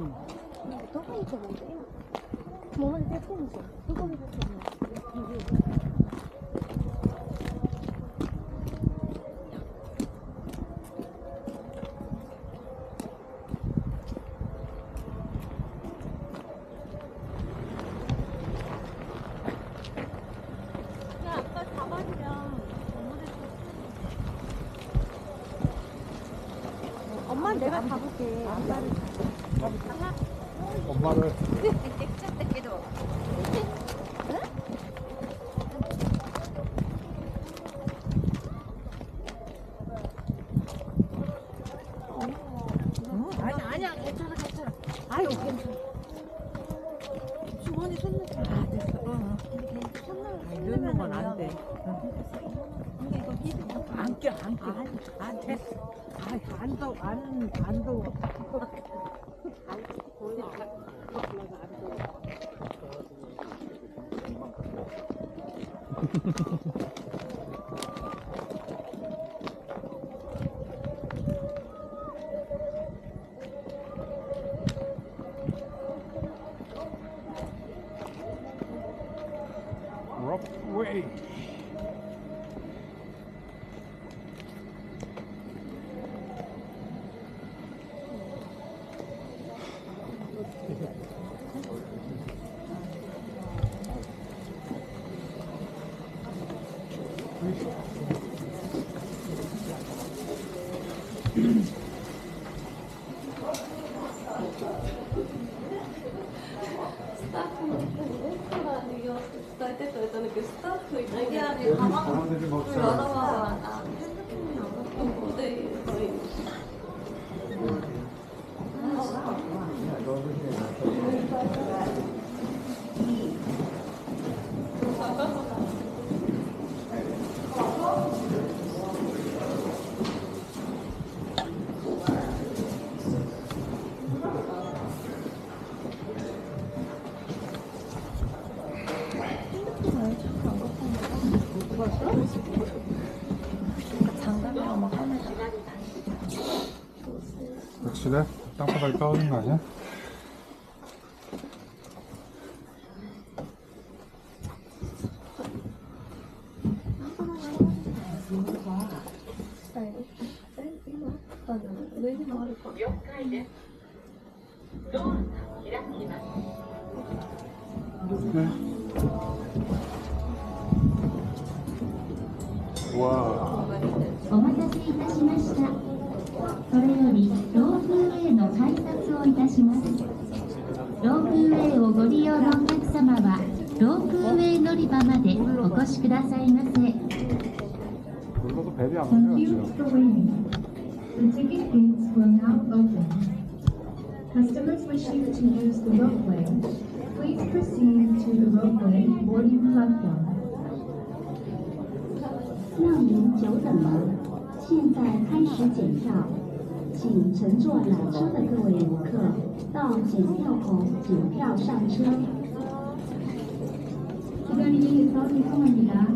응. 너가 이제 먹어. 뭐만 떼고 있어. 이거 먹어. 엄마 내가 가볼게 엄마를 엄마를 응? 아니, 아니야. 괜찮아, 괜찮아. 아유, 괜찮아. 주머니 손 마. 아, 됐어. 응. 응. 넣는 건안 돼. 안 껴, 안 껴. 아, 됐어. 아, 안 더워, 안, 안 더워. 럽웨 スタッフの人にレストランに利用いないけど、浜口さん。は、あ、全然いいの、ここでいい。 확실해? 땅바닥에 떨어진 거 아니야? 와 お待たせいたしました くださいませ。Thank you for waiting. The ticket gates will now open. Customers wishing to use the ropeway, please proceed to the ropeway boarding platform. 让您久等了，现在开始检票，请乘坐缆车的各位游客到检票口检票上车。 기다리겠어 죄송합니다.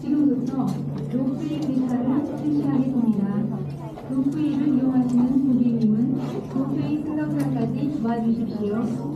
지금부터 로프웨이 기차를 실시하겠습니다. 로프웨이를 이용하시는 고객님은 로프웨이 승강장까지 도와주십시오.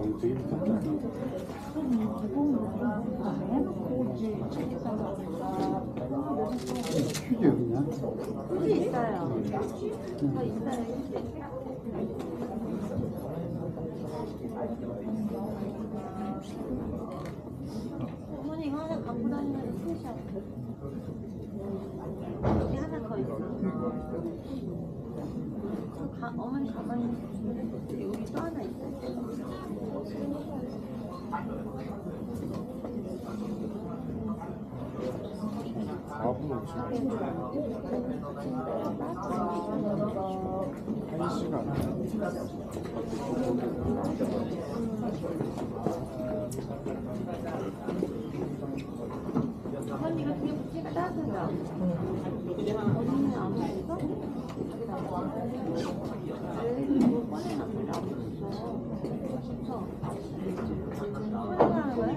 어와 이거 되게 비싼데 퀴즈 여기냐? 휴지 있어요. 저 있어요. 어머니 이거 하나 갖고 다니는 스페셜. 가, 어머니 가방에 여기 또 하나 있어. 아, 분 오지. 한 시간. 이거 되게 부피가 따뜻하다. 어머니 안 먹어? 왜 이거 꺼내놨는데 안 먹었어? 그쵸? 꺼내놨는 거야?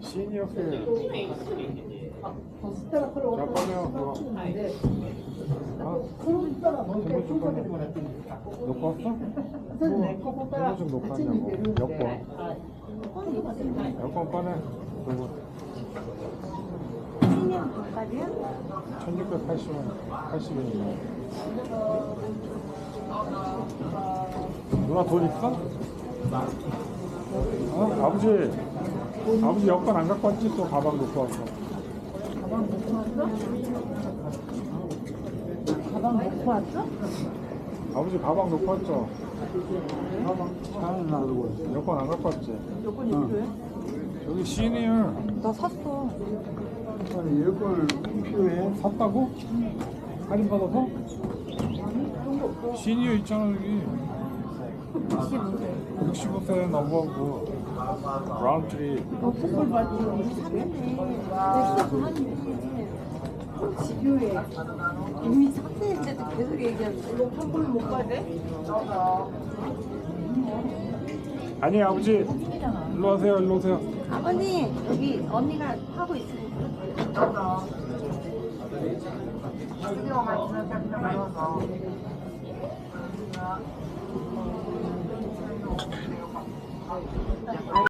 시니어 필. 자, 꺼내요, 그거. 아, 전부 좀 꺼내. 놓고 왔어? 뭐, 전부 좀 놓고 왔냐고. 여권. 여권 꺼내. 누구? 신 경 바깥이야? 1680원, 80원이네. 누나 돈 있어? 어? 아버지, 아버지 여권 안 갖고 왔지? 또 가방 놓고 왔어. 가방 놓고 왔어? 아버지 가방 놓고 왔죠? 가방 차에 놔두고 있어. 여권 안 갖고 왔지? 여권이 필요해? 여기 시니어. 나 샀어. 아니, 여권을 필요해? 샀다고? 할인 받아서? 시니어 있잖아, 여기. 65세. 65세 넘어가고, 브라운트리. 선물 받지. 샀는데 왜 그만. 집요해. 이미 샀는데도 계속 얘기하고 이거 선물 못 가게? 아니, 아버지. 일로 와세요, 일로 오세요. 아버님 여기 언니가 하고 있으니까